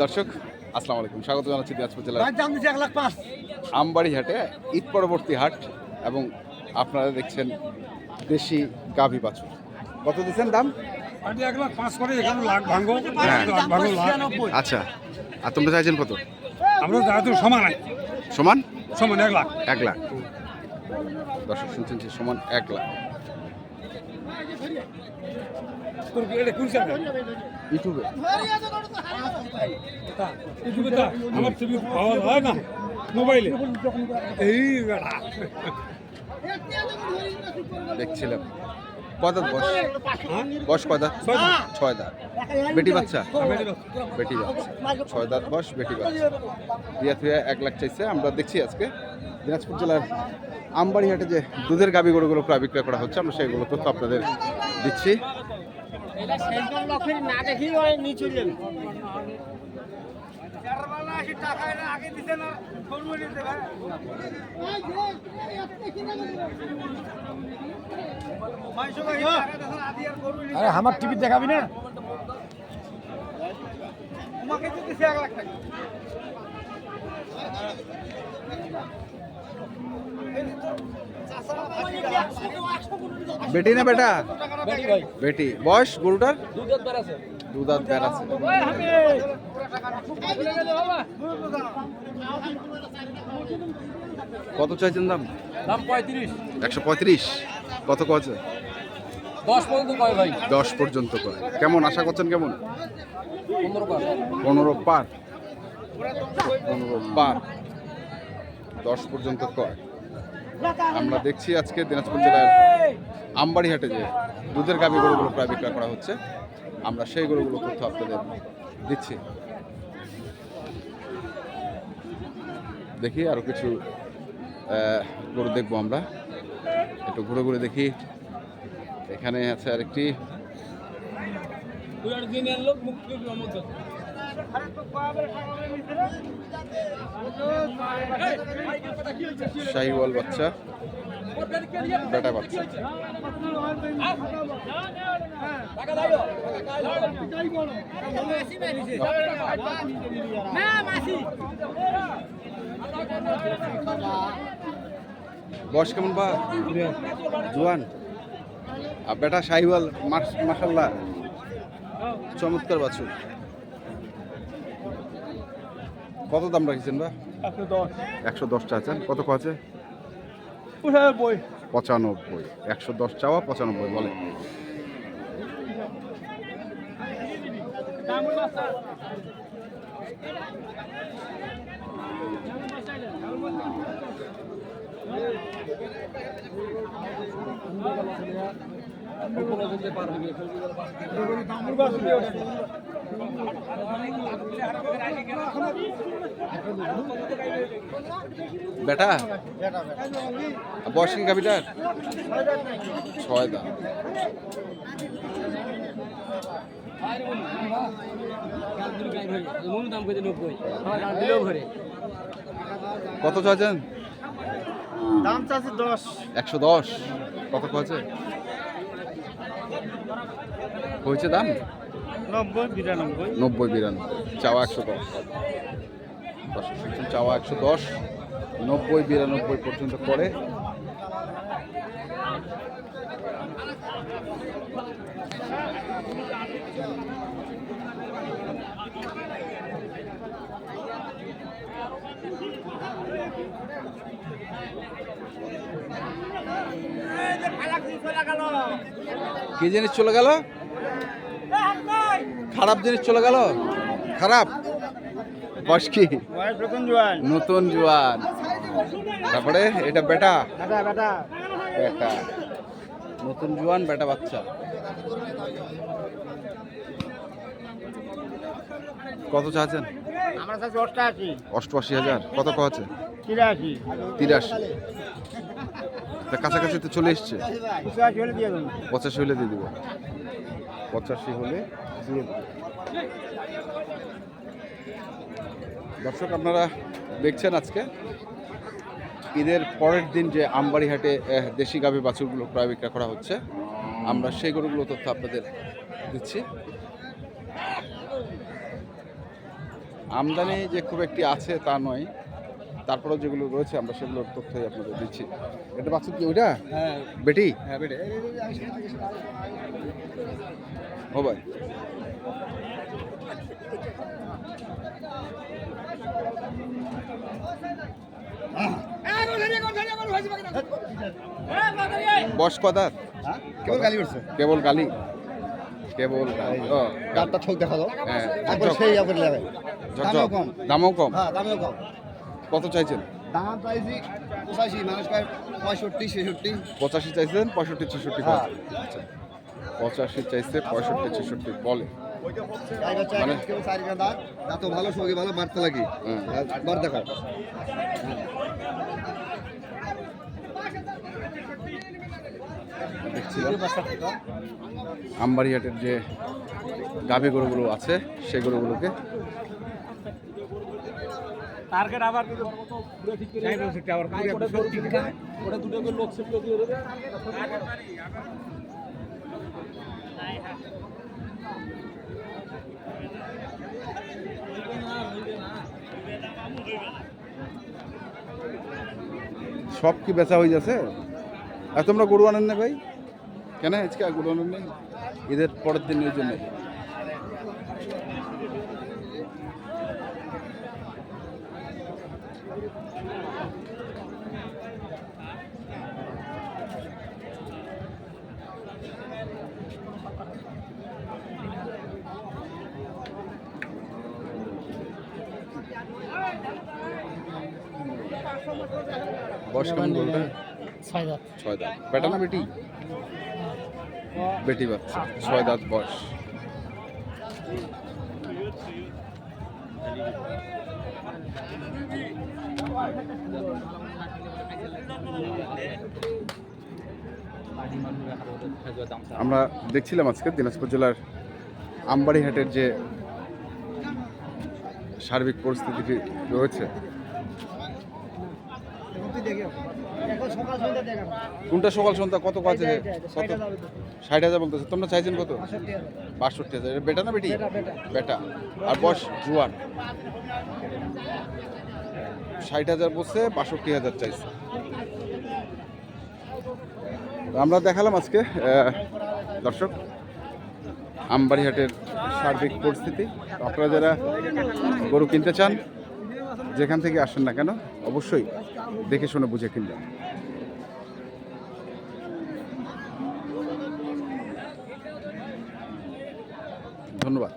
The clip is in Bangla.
দর্শক আসসালামু আলাইকুম। স্বাগত জানাচ্ছি দিনাজপুর জেলার এক লাখ পাঁচ। আমবাড়ি হাটে ঈদ পরবর্তী হাট এবং আপনারা দেখছেন দেশি গাভী বাছুর। কত দিচ্ছেন দাম? আরে এক লাখ পাঁচ করে এখানে লাখ ভাঙ্গো। লাখ ভাঙ্গো লাখ। আচ্ছা আর তোমরা চাইছেন কত? আমরা সমান। সমান? সমান এক লাখ। এক লাখ। দর্শক শুনছেন যে সমান এক লাখ। ইউটিউবে। মোবাইলে এই দেখছিলাম বয়স হ্যাঁ? বয়স কয় দাঁত? ছয় দাঁত। বেটি বাচ্চা? বেটি বাচ্চা। ছয় দাঁত বয়স বেটি বাচ্চা। দিয়া থুয়া এক লাখ চাইছে, আমরা দেখছি আজকে। দিনাজপুর জেলার আমবাড়িহাটে যে দুধের গাবি গরুগুলো ক্রয় বিক্রয় করা হচ্ছে আমরা সেইগুলো তথ্য আপনাদের দিচ্ছি। আরে আমার টিভি দেখাবি না? বেটি না বেটা? বেটি বয়স গরুটার? দু দাঁত বের আছে। কত চাইছেন দাম? দাম পঁয়ত্রিশ। একশো পঁয়ত্রিশ? কত কছে দশ পর্যন্ত কয় ভাই? দশ পর্যন্ত করে কেমন? আশা করছেন কেমন? পনেরো পার। পনেরো পার। পনেরো পার। দশ পর্যন্ত কয়। আমরা দেখছি আজকে দিনাজপুর জেলার আমবাড়িহাটে যে দুধের গাভী গরুগুলো প্রায় বিক্রয় করা হচ্ছে, আমরা সেই গরুগুলো তথ্য আপনাদের দিচ্ছি। দেখি আরও কিছু গরু দেখব আমরা। একটু ঘুরে ঘুরে দেখি। এখানে আছে আরেকটি। শাহিওয়াল বাচ্চা বেটা বাচ্চা। বয়স কেমন বা? জোয়ান। আর বেটা শাহিওয়াল মাসাল্লাহ চমৎকার বাছুর। কত দাম রাখছেন বা একশো দশ। চাচ্ছেন কত আছে পঁচানব্বই। একশো দশ চাওয়া পঁচানব্বই বলে। বেটা? বয়স কি গাভিটার ছয় দাম। কত চাচ্ছেন? দাম চাচ্ছে দশ। একশো দশ। কত আছে হয়েছে দাম? নব্বই বিরানব্বই। নব্বই বিরানব্বই। চাওয়া একশো দশ। চাওয়া একশো দশ। নব্বই বিরানব্বই পর্যন্ত করে। কি জিনিস চলে গেল? খারাপ জিনিস চলে গেল? খারাপ? বয়স কি? নতুন জোয়ান। তারপরে এটা বেটা। বেটা। নতুন জোয়ান বেটা বাচ্চা। কত চাচ্ছেন? অষ্টআশি হাজার। কত আছে? তিরাশি। তা কাছাকাছি তো চলে এসছে। পঁচাশি হলে দিয়ে দেবো। পঁচাশি হলে দিয়ে দিব। পঁচাশি হলে দিয়ে দেব। দর্শক আপনারা দেখছেন আজকে ঈদের পরের দিন যে আমবাড়ি হাটে দেশি গাভী বাছুরগুলো ক্রয় বিক্রয় করা হচ্ছে আমরা সেই গরুগুলো তথ্য আপনাদের দিচ্ছি। আমদানি যে খুব একটি আছে তা নয়। তারপরেও যেগুলো রয়েছে আমরা সেগুলোর তথ্যই আপনাদের দিচ্ছি। এটা বাছুর কি ওইটা? হ্যাঁ। বেটি? হ্যাঁ বেটে। ও ভাই। বয়স কদার? কেবল গালি করছে। কেবল গালি? কেবল ও গাড়টা ঠোক দেখা দাও হ্যাঁ একবার সেই আবার লাগে। দামও কম। দামও কম। হ্যাঁ দামেও কম। কত চাইছেন? দাম চাইছি পঁচাশি মানুষ পঁয়ষট্টি ছেষট্টি। পঁচাশি চাইছেন পঁয়ষট্টি ছেষট্টি হ্যাঁ। আচ্ছা। পঁচাশি চাইছে পঁয়ষট্টি ছেষট্টি বলে। মানে- ভালো সঙ্গে ভালো বাড়তে লাগি। বার দেখো দেখছিলাম। আমবাড়িহাটের যে গাভী গরুগুলো আছে সেই গরুগুলোকে টার্গেট আবার কিন্তু পুরো ঠিক করে আবার ওটা গরু ঠিক না ওটা দুটো করে লোক সেট করে দিয়ে দেবে সব কি বেচা হয়ে যাচ্ছে? আর তোমরা গরু আনেন না ভাই? কেন? আজকে গরু আনেন নাই? ঈদের পরের দিন এই জন্য বয়স কেমন গরুটা বেটা না বেটি বেটি বাচ্চা। ছয় দাঁত বয়স। আমরা দেখছিলাম আজকে দিনাজপুর জেলার আমবাড়িহাটের যে সার্বিক পরিস্থিতিটি রয়েছে কোনটা সকাল সন্ধ্যা? কত কাছে কত? ষাট হাজার বলতেছে। তোমরা চাইছেন কত? বাষট্টি হাজার। এটা বেটা না বেটি? বেটা আর বয়স জুয়ান। ষাট হাজার বলছে বাষট্টি হাজার চাইছে। আমরা দেখালাম আজকে দর্শক আমবাড়িহাটের সার্বিক পরিস্থিতি। আপনারা যারা গরু কিনতে চান যেখান থেকে আসেন না কেন অবশ্যই দেখে শুনে বুঝে কিনবেন ধন্যবাদ।